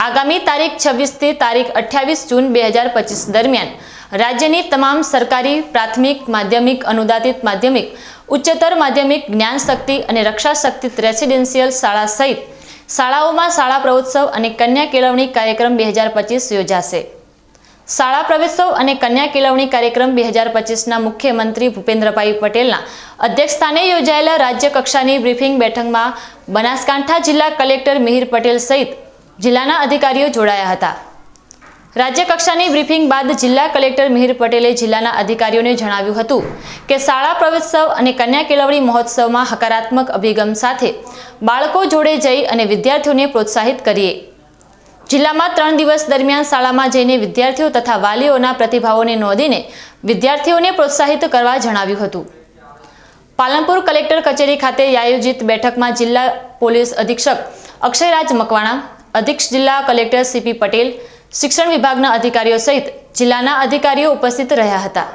આગામી તારીખ છવ્વીસથી તારીખ અઠ્યાવીસ જૂન બે હજાર પચીસ દરમિયાન રાજ્યની તમામ સરકારી, પ્રાથમિક, માધ્યમિક, અનુદાનિત માધ્યમિક, ઉચ્ચતર માધ્યમિક જ્ઞાન શક્તિ અને રક્ષા શક્તિ રેસિડેન્શિયલ શાળા સહિત શાળાઓમાં શાળા પ્રવોત્સવ અને કન્યા કેળવણી કાર્યક્રમ બે હજાર પચીસ યોજાશે. શાળા પ્રવેશોત્સવ અને કન્યા કેળવણી કાર્યક્રમ બે હજાર પચીસના મુખ્યમંત્રી ભૂપેન્દ્રભાઈ પટેલના અધ્યક્ષસ્થાને યોજાયેલા રાજ્ય કક્ષાની બ્રીફિંગ બેઠકમાં બનાસકાંઠા જિલ્લા કલેક્ટર મિહિર પટેલ સહિત જિલ્લાના અધિકારીઓ જોડાયા હતા. રાજ્ય કક્ષાની બ્રીફિંગ બાદ જિલ્લા કલેક્ટર મિહિર પટેલે જિલ્લાના અધિકારીઓને જણાવ્યું હતું કે શાળા પ્રવેશોત્સવ અને કન્યા કેળવણી મહોત્સવમાં હકારાત્મક અભિગમ સાથે બાળકો જોડે જઈ અને વિદ્યાર્થીઓને પ્રોત્સાહિત કરીએ. જિલ્લામાં ત્રણ દિવસ દરમિયાન શાળામાં જઈને વિદ્યાર્થીઓ તથા વાલીઓના પ્રતિભાવોને નોંધીને વિદ્યાર્થીઓને પ્રોત્સાહિત કરવા જણાવ્યું હતું. પાલનપુર કલેક્ટર કચેરી ખાતે આયોજિત બેઠકમાં જિલ્લા પોલીસ અધિક્ષક અક્ષયરાજ મકવાણા અધિક્ષ જિલ્લા કલેક્ટર સીપી પટેલ શિક્ષણ વિભાગના અધિકારીઓ સહિત જિલ્લાના અધિકારીઓ ઉપસ્થિત રહ્યા હતા.